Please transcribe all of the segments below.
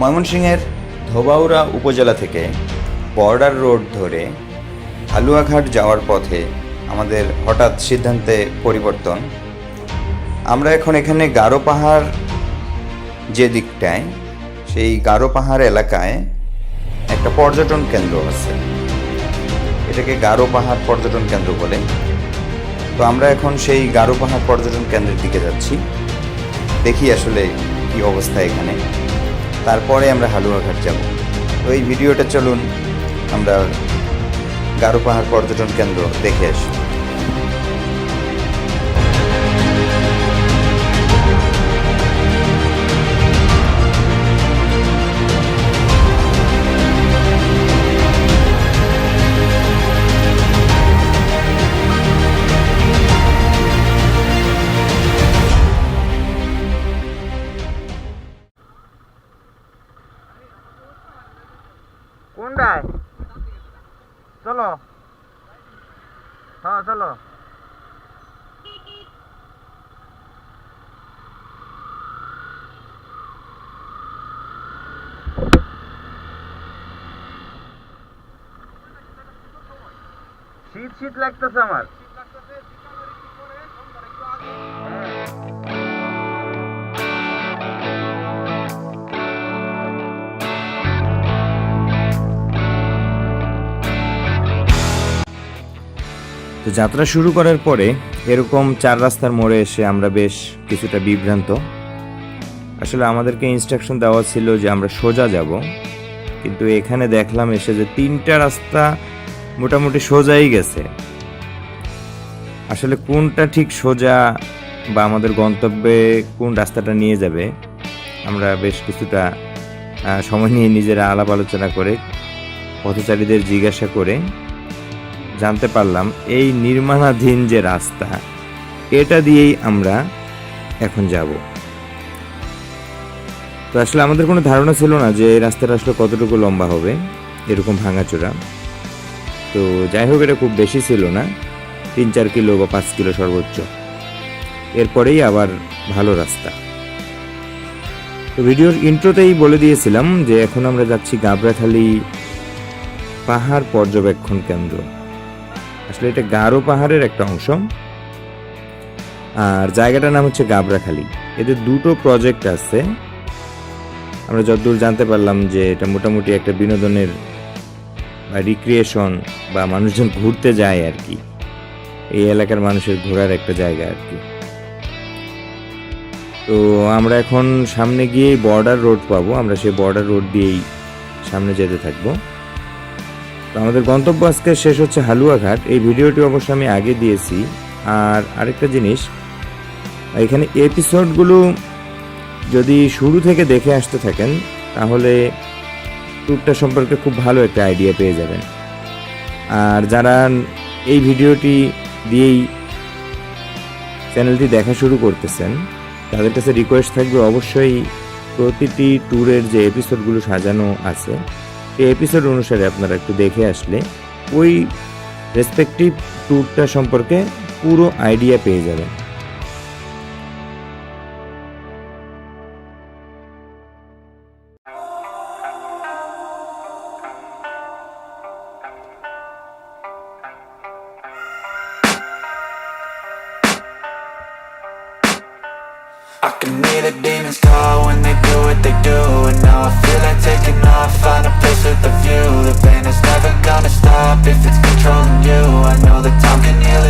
ময়মনসিংহের ধোবাউড়া উপজেলা থেকে বর্ডার রোড ধরে হালুয়াঘাট যাওয়ার পথে আমাদের হঠাৎ সিদ্ধান্তে পরিবর্তন। আমরা এখন এখানে গারো পাহাড় যে দিকটায়, সেই গারো পাহাড় এলাকায় একটা পর্যটন কেন্দ্র আছে। এটাকে গারো পাহাড় পর্যটন কেন্দ্র বলে। তো আমরা এখন সেই গারো পাহাড় পর্যটন কেন্দ্রের দিকে যাচ্ছি। দেখি আসলে কি অবস্থা এখানে। তারপরে আমরা হালুয়াঘাট যাব। তো এই ভিডিওটা চলুন, আমরা গারো পাহাড় পর্যটন কেন্দ্র দেখে আসি। হ্যাঁ চলো শীত শীত লাগতেছে তো যাত্রা শুরু করার পরে এরকম চার রাস্তার মোড়ে এসে আমরা বেশ কিছুটা বিভ্রান্ত। আসলে আমাদেরকে ইনস্ট্রাকশন দেওয়া ছিল যে আমরা সোজা যাব। কিন্তু এখানে দেখলাম এসে যে তিনটা রাস্তা মোটামুটি সোজাই গেছে। আসলে কোনটা ঠিক সোজা বা আমাদের গন্তব্যে কোন রাস্তাটা নিয়ে যাবে, আমরা বেশ কিছুটা সময় নিয়ে নিজেরা আলাপ আলোচনা করে পথচারীদের জিজ্ঞাসা করে জানতে পারলাম এই নির্মাণাধীন যে রাস্তা, এটা দিয়েই আমরা এখন যাব। তো আসলে আমাদের কোনো ধারণা ছিল না যে এই রাস্তাটা আসলে কতটুকু লম্বা হবে, এরকম ভাঙাচোরা। তো যাই হোক, এটা খুব বেশি ছিল না তিন চার কিলো বা পাঁচ কিলো সর্বোচ্চ। এরপরেই আবার ভালো রাস্তা। তো ভিডিওর ইন্ট্রোতেই বলে দিয়েছিলাম যে এখন আমরা যাচ্ছি গাবড়াখালি পাহাড় পর্যবেক্ষণ কেন্দ্র। আসলে এটা গারো পাহাড়ের একটা অংশ। আর জায়গাটার নাম হচ্ছে গাবরাখালি। এদের দুটো প্রজেক্ট আছে। আমরা যতদূর জানতে পারলাম যে এটা মোটামুটি একটা বিনোদনের বা রিক্রিয়েশন বা মানুষজন ঘুরতে যায় আর কি। এই এলাকার মানুষের ঘোরার একটা জায়গা আর কি। তো আমরা এখন সামনে গিয়ে বর্ডার রোড পাবো। আমরা সেই বর্ডার রোড দিয়েই সামনে যেতে থাকব। তো আমাদের গন্তব্য আজকে শেষ হচ্ছে হালুয়াঘাট। এই ভিডিওটি অবশ্য আমি আগে দিয়েছি। আর আরেকটা জিনিস, এখানে এপিসোডগুলো যদি শুরু থেকে দেখে আসতে থাকেন, তাহলে ট্যুরটা সম্পর্কে খুব ভালো একটা আইডিয়া পেয়ে যাবেন। আর যারা এই ভিডিওটি দিয়েই চ্যানেলটি দেখা শুরু করতেছেন, তাদের কাছে রিকোয়েস্ট থাকবে অবশ্যই প্রতিটি ট্যুরের যে এপিসোডগুলো সাজানো আছে এই এপিসোড অনুসারে আপনারা একটু দেখে আসলে ওই রেসপেক্টিভ ট্যুরটা সম্পর্কে পুরো আইডিয়া পেয়ে যাবেন।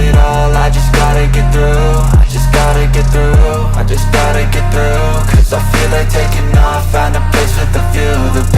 It all, I just gotta get through. I just gotta get through, I just gotta get through. Cause I feel like taking off, find a place with a view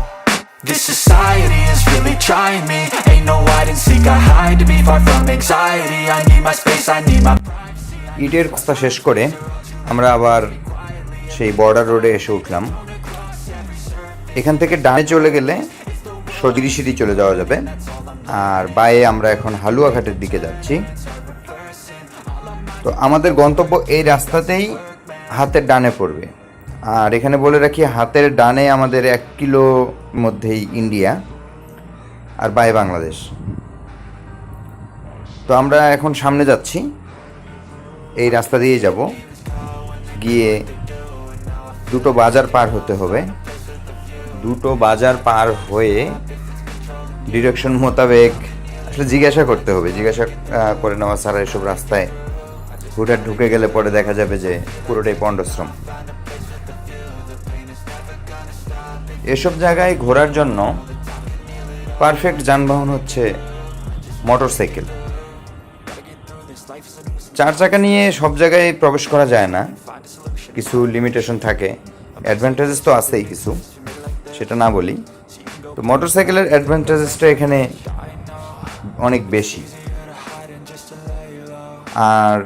this society is really trying me. Ain't no hide and seek, I hide to be far from anxiety. I need my space, I need my ইটের কথা শেষ করে আমরা আবার সেই border রোডে এসে উঠলাম। এখান থেকে ডানে চলে গেলে সগিরিশিরি চলে যাওয়া যাবে। আর বাইরে আমরা এখন হালুয়াঘাটের দিকে যাচ্ছি। তো আমাদের গন্তব্য এই রাস্তাতেই হাতের ডানে পড়বে। আর এখানে বলে রাখি, হাতের ডানে আমাদের এক কিলো মধ্যেই ইন্ডিয়া আর বাই বাংলাদেশ। তো আমরা এখন সামনে যাচ্ছি। এই রাস্তা দিয়ে যাব। গিয়ে দুটো বাজার পার হতে হবে। দুটো বাজার পার হয়ে ডিরেকশন মোতাবেক আসলে জিজ্ঞাসা করতে হবে। জিজ্ঞাসা করে নেওয়া ছাড়া এসব রাস্তায় হুটার ঢুকে গেলে পরে দেখা যাবে যে পুরোটাই পণ্ডশ্রম এসব জায়গায় ঘোরার জন্য পারফেক্ট যানবাহন হচ্ছে মোটরসাইকেল। চার চাকা নিয়ে সব জায়গায় প্রবেশ করা যায় না। কিছু লিমিটেশন থাকে। অ্যাডভান্টেজেস তো আছেই কিছু, সেটা না বলি। তো মোটরসাইকেলের অ্যাডভান্টেজেসটা এখানে অনেক বেশি। আর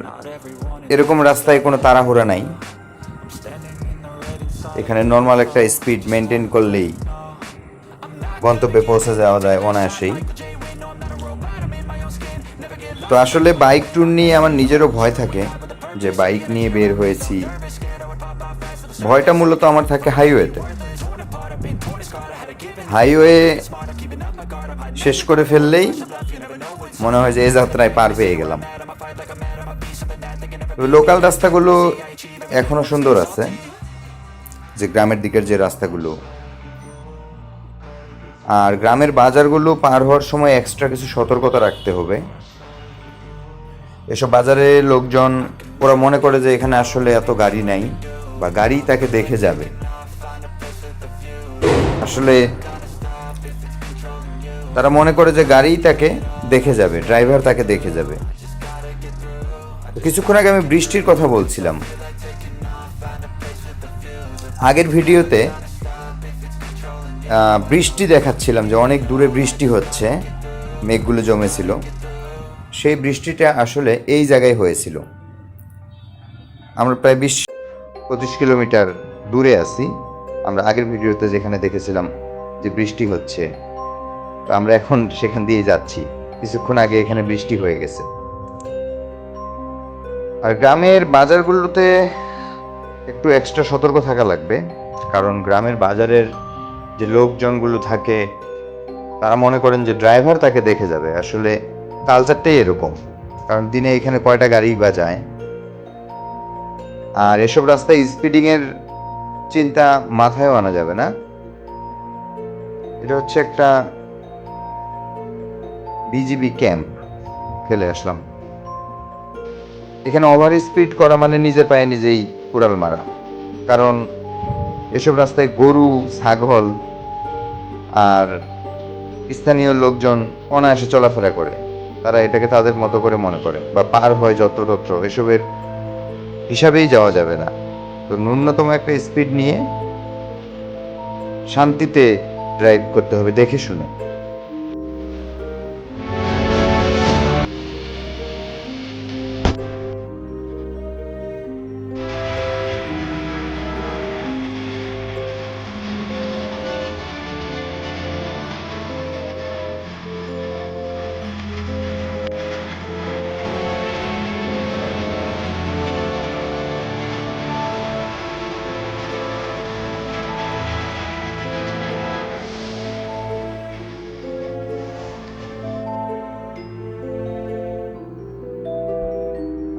এরকম রাস্তায় কোনো তাড়াহুড়া নাই। এখানে নর্মাল একটা স্পিড মেনটেন করলেই গন্তব্যে পৌঁছে যাওয়া যায় অনায়াসেই। তো আসলে বাইক ট্যুর নিয়ে আমার নিজেরও ভয় থাকে যে বাইক নিয়ে বের হয়েছি। ভয়টা মূলত আমার থাকে হাইওয়েতে হাইওয়ে শেষ করে ফেললেই মনে হয় যে এই যাত্রায় পার পেয়ে গেলাম। লোকাল রাস্তাগুলো এখনও সুন্দর আছে। যে গ্রামের দিকের যে রাস্তাগুলো। আর গ্রামের বাজারগুলো পার হওয়ার সময় এক্সট্রা কিছু সতর্কতা রাখতে হবে। এসব বাজারে লোকজন, ওরা মনে করে যে এখানে আসলে এত গাড়ি নাই বা গাড়ি তাকে দেখে যাবে। আসলে তারা মনে করে যে গাড়ি তাকে দেখে যাবে, ড্রাইভার তাকে দেখে যাবে। কিছুক্ষণ আগে আমি বৃষ্টির কথা বলছিলাম। আগের ভিডিওতে বৃষ্টি দেখাচ্ছিলাম যে অনেক দূরে বৃষ্টি হচ্ছে, মেঘগুলো জমেছিল। সেই বৃষ্টিটা আসলে এই জায়গায় হয়েছিল। আমরা প্রায় বিশ পঁচিশ কিলোমিটার দূরে আছি। আমরা আগের ভিডিওতে যেখানে দেখেছিলাম যে বৃষ্টি হচ্ছে, তো আমরা এখন সেখান দিয়ে যাচ্ছি। কিছুক্ষণ আগে এখানে বৃষ্টি হয়ে গেছে। আর গ্রামের বাজারগুলোতে একটু এক্সট্রা সতর্ক থাকা লাগবে। কারণ গ্রামের বাজারের যে লোকজনগুলো থাকে, তারা মনে করেন যে ড্রাইভার তাকে দেখে যাবে। আসলে কালচারটাই এরকম। কারণ দিনে এখানে কয়টা গাড়ি বা যায় আর এসব রাস্তায় স্পিডিং এর চিন্তা মাথায়ও আনা যাবে না। এটা হচ্ছে একটা বিজিবি ক্যাম্প ফেলে আসলাম। এখানে ওভার স্পিড করা মানে নিজের পায়ে নিজেই কুড়াল মারা। কারণ এসব রাস্তায় গরু, ছাগল আর স্থানীয় লোকজন অনায়াসে চলাফেরা করে। তারা এটাকে তাদের মতো করে মনে করে বা পার হয় যত্রতত্র। এসবের হিসাবেই যাওয়া যাবে না। তো ন্যূনতম একটা স্পিড নিয়ে শান্তিতে ড্রাইভ করতে হবে, দেখে শুনে।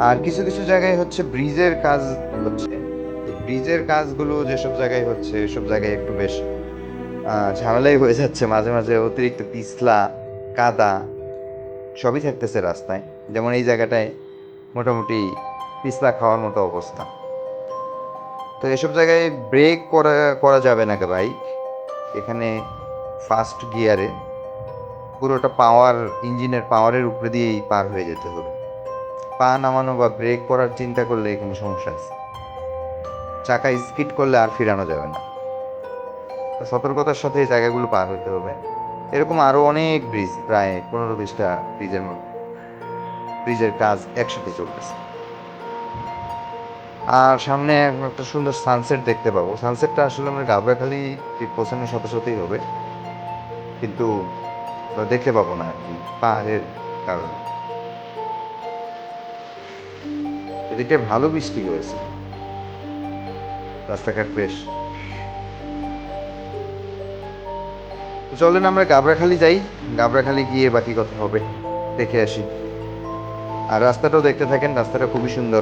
আর কিছু কিছু জায়গায় হচ্ছে ব্রিজের কাজ হচ্ছে। ব্রিজের কাজগুলো যেসব জায়গায় হচ্ছে, এসব জায়গায় একটু বেশ ঝামেলাই হয়ে যাচ্ছে। মাঝে মাঝে অতিরিক্ত পিছলা কাদা সবই থাকতেছে রাস্তায়। যেমন এই জায়গাটায় মোটামুটি পিছলা খাওয়ার মতো অবস্থা। তো এসব জায়গায় ব্রেক করা করা যাবে না কে ভাই এখানে ফার্স্ট গিয়ারে পুরোটা পাওয়ার, ইঞ্জিনের পাওয়ারের উপরে দিয়েই পার হয়ে যেতে হবে। পা নামানো বা ব্রেক করার চিন্তা করলে এখানে সমস্যা আছে। চাকা স্কিড করলে আর ফিরানো যাবে না। সতর্কতার সাথে এই জায়গাগুলো পার হতে হবে। এরকম আরও অনেক ব্রিজ প্রায় পনেরো বিশটা ব্রিজের মধ্যে। ব্রিজের কাজ একসাথে চলতেছে। আর সামনে একটা সুন্দর সানসেট দেখতে পাবো। সানসেটটা আসলে আমরা গাবরাখালি পৌঁছানোর সাথে সাথেই হবে। কিন্তু দেখতে পাবো না আর কি পাহাড়ের কারণে। এদিকে ভালো বৃষ্টি হয়েছে। রাস্তাঘাট বেশ। চলেন আমরা গাবরাখালি যাই। গাবরাখালি গিয়ে বাকি কথা হবে, দেখে আসি। আর রাস্তাটাও দেখতে থাকেন, রাস্তাটা খুবই সুন্দর।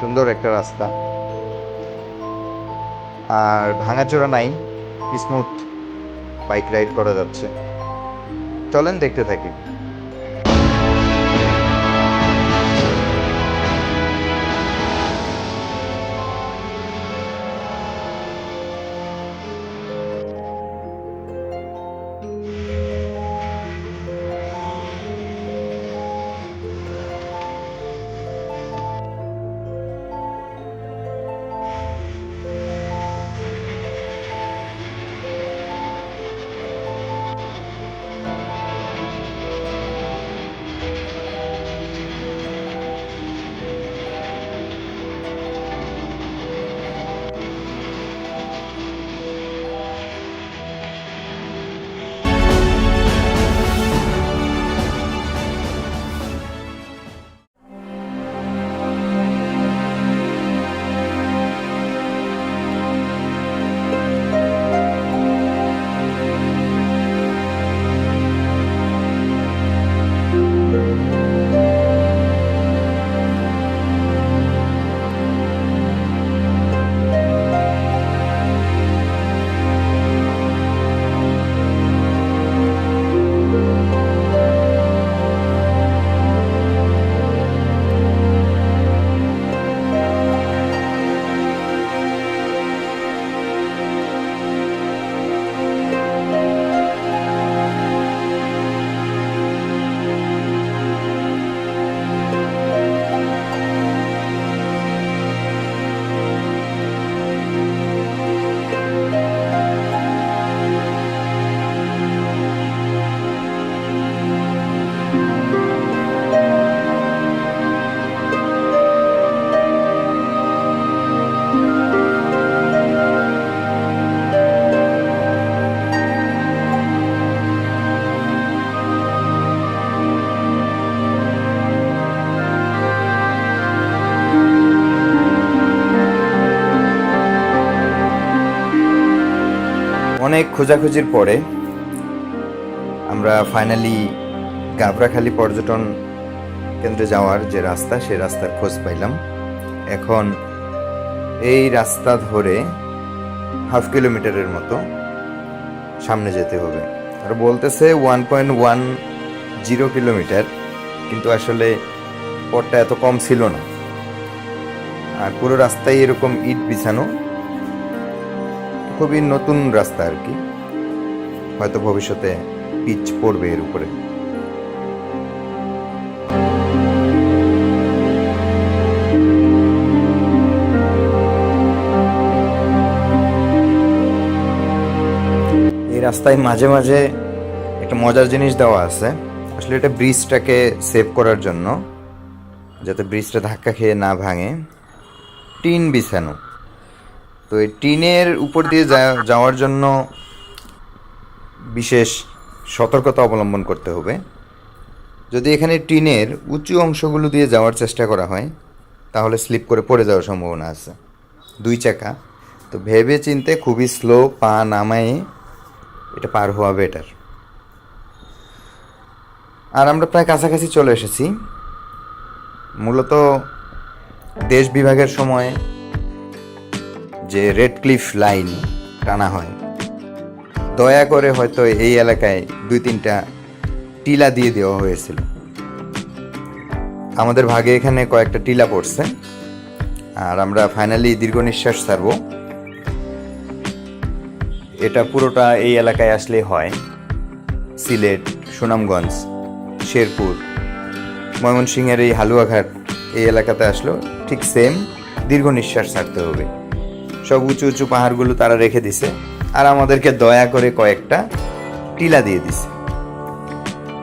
সুন্দর একটা রাস্তা। আর ভাঙাচোরা নাই, স্মুথ। বাইক রাইড করা যাচ্ছে। চলেন দেখতে থাকি। অনেক খোঁজাখুঁজির পরে আমরা ফাইনালি গাবরাখালী পর্যটন কেন্দ্রে যাওয়ার যে রাস্তা সেই রাস্তার খোঁজ পাইলাম। এখন এই রাস্তা ধরে হাফ কিলোমিটারের মতো সামনে যেতে হবে। আর বলতেছে one point one zero kilometre, কিন্তু আসলে পথটা এত কম ছিল না। আর পুরো রাস্তায় এরকম ইট বিছানো। খুবই নতুন রাস্তা আর কি। হয়তো ভবিষ্যতে পিচ পড়বে এর উপরে। এই রাস্তায় মাঝে মাঝে একটা মজার জিনিস দেওয়া আছে। আসলে এটা ব্রিজটাকে সেভ করার জন্য, যাতে ব্রিজটা ধাক্কা খেয়ে না ভাঙে। টিন বিছানো। তো এই টিনের উপর দিয়ে যাওয়ার জন্য বিশেষ সতর্কতা অবলম্বন করতে হবে। যদি এখানে টিনের উঁচু অংশগুলো দিয়ে যাওয়ার চেষ্টা করা হয়, তাহলে স্লিপ করে পড়ে যাওয়ার সম্ভাবনা আছে। দুই চাকা। তো ভেবে চিনতে খুবই স্লো পা নামায়ে এটা পার হওয়া বেটার আর আমরা প্রায় কাছাকাছি চলে এসেছি। মূলত দেশ বিভাগের সময় যে রেড ক্লিফ লাইন টানা হয়। দয়া করে হয়তো এই এলাকায় দুই তিনটা টিলা দিয়ে দেওয়া হয়েছিল। আমাদের ভাগে এখানে কয়েকটা টিলা পড়ছে। আর আমরা ফাইনালি দীর্ঘ নিঃশ্বাস ছাড়বো। এটা পুরোটা এই এলাকায় আসলে হয়। সিলেট, সুনামগঞ্জ, শেরপুর, ময়মনসিংহের এই হালুয়াঘাট এই এলাকাতে আসলো। ঠিক সেম দীর্ঘ নিঃশ্বাস ছাড়তে হবে। সব উঁচু উঁচু পাহাড়গুলো তারা রেখে দিছে। আর আমাদেরকে দয়া করে কয়েকটা টিলা দিয়ে দিছে।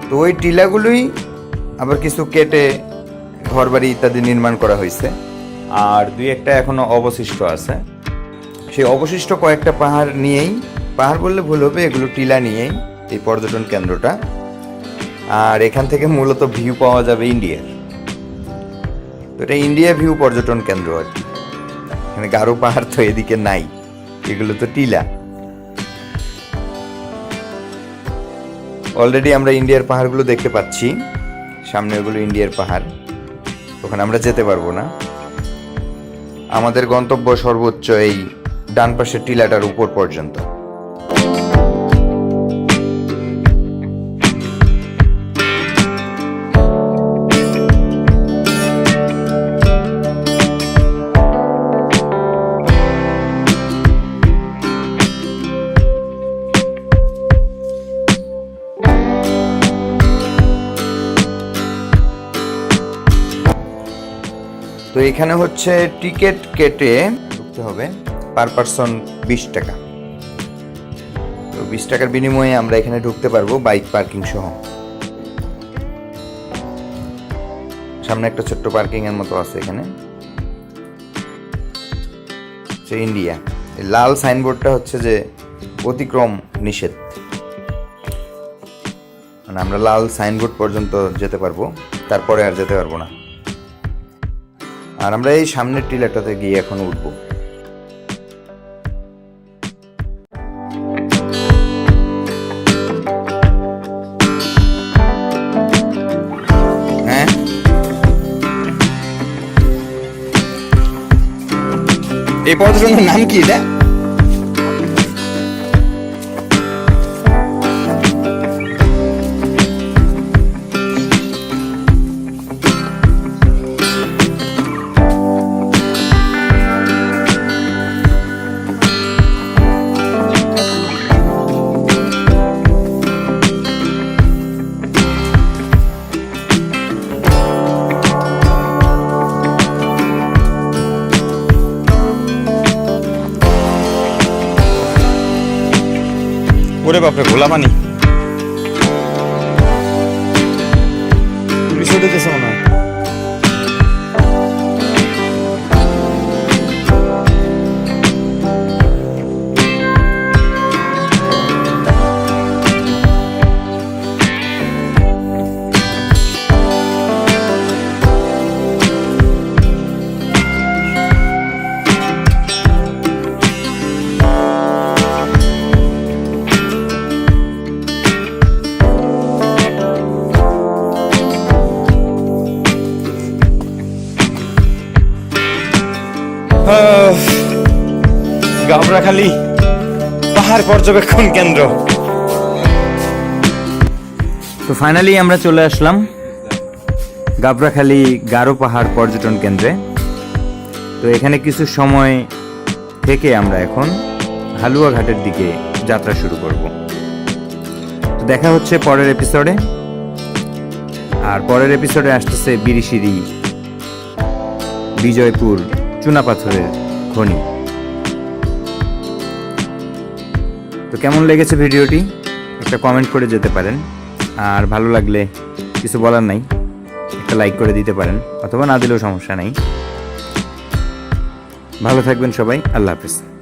তো ওই টিলাগুলোই আবার কিছু কেটে ঘরবাড়ি ইত্যাদি নির্মাণ করা হয়েছে। আর দুই একটা এখনও অবশিষ্ট আছে। সেই অবশিষ্ট কয়েকটা পাহাড় নিয়েই, পাহাড় বললে ভুল হবে, এগুলো টিলা নিয়েই এই পর্যটন কেন্দ্রটা। আর এখান থেকে মূলত ভিউ পাওয়া যাবে ইন্ডিয়ার। তো এটা ইন্ডিয়া ভিউ পর্যটন কেন্দ্র আর কি। এখানে গারো পাহাড় তো এদিকে নাই। এগুলো তো টিলা। অলরেডি আমরা ইন্ডিয়ার পাহাড়গুলো দেখতে পাচ্ছি। সামনে ওগুলো ইন্ডিয়ার পাহাড়। ওখানে আমরা যেতে পারব না। আমাদের গন্তব্য সর্বোচ্চ এই ডান পাশের টিলাটার উপর পর্যন্ত। এখানে হচ্ছে টিকিট কেটে ঢুকতে হবে পার পারসন বিশ টাকা। তো বিশ টাকার বিনিময়ে আমরা এখানে ঢুকতে পারব বাইক পার্কিং সহ। সামনে একটা ছোট্ট পার্কিং এর মতো আছে এখানে। ইন্ডিয়া। লাল সাইনবোর্ডটা হচ্ছে যে অতিক্রম নিষেধ। মানে আমরা লাল সাইনবোর্ড পর্যন্ত যেতে পারব, তারপরে আর যেতে পারব না। আর আমরা এই সামনের টিলাটাতে গিয়ে এখন উঠবো। হ্যাঁ? এই পর্যটনের নাম কি এটা? ওরে বাপরে গোলা পানি রিসোর্টে যেছে মনে হয়। গাবরাখালী পাহাড় পর্যবেক্ষণ কেন্দ্র। তো ফাইনালি আমরা চলে আসলাম গাবরাখালী গারো পাহাড় পর্যটন কেন্দ্রে। তো এখানে কিছু সময় থেকে আমরা এখন হালুয়া ঘাটের দিকে যাত্রা শুরু করব। তো দেখা হচ্ছে পরের এপিসোডে আর পরের এপিসোডে আসতেছে বিরিশিরি বিজয়পুর চুনাপাথরের খনি। তো কেমন লেগেছে ভিডিওটি? একটা কমেন্ট করে যেতে পারেন। আর ভালো লাগলে কিছু বলার নাই, একটা লাইক করে দিতে পারেন, অথবা না দিলেও সমস্যা নাই। ভালো থাকবেন সবাই, আল্লাহ হাফিজ।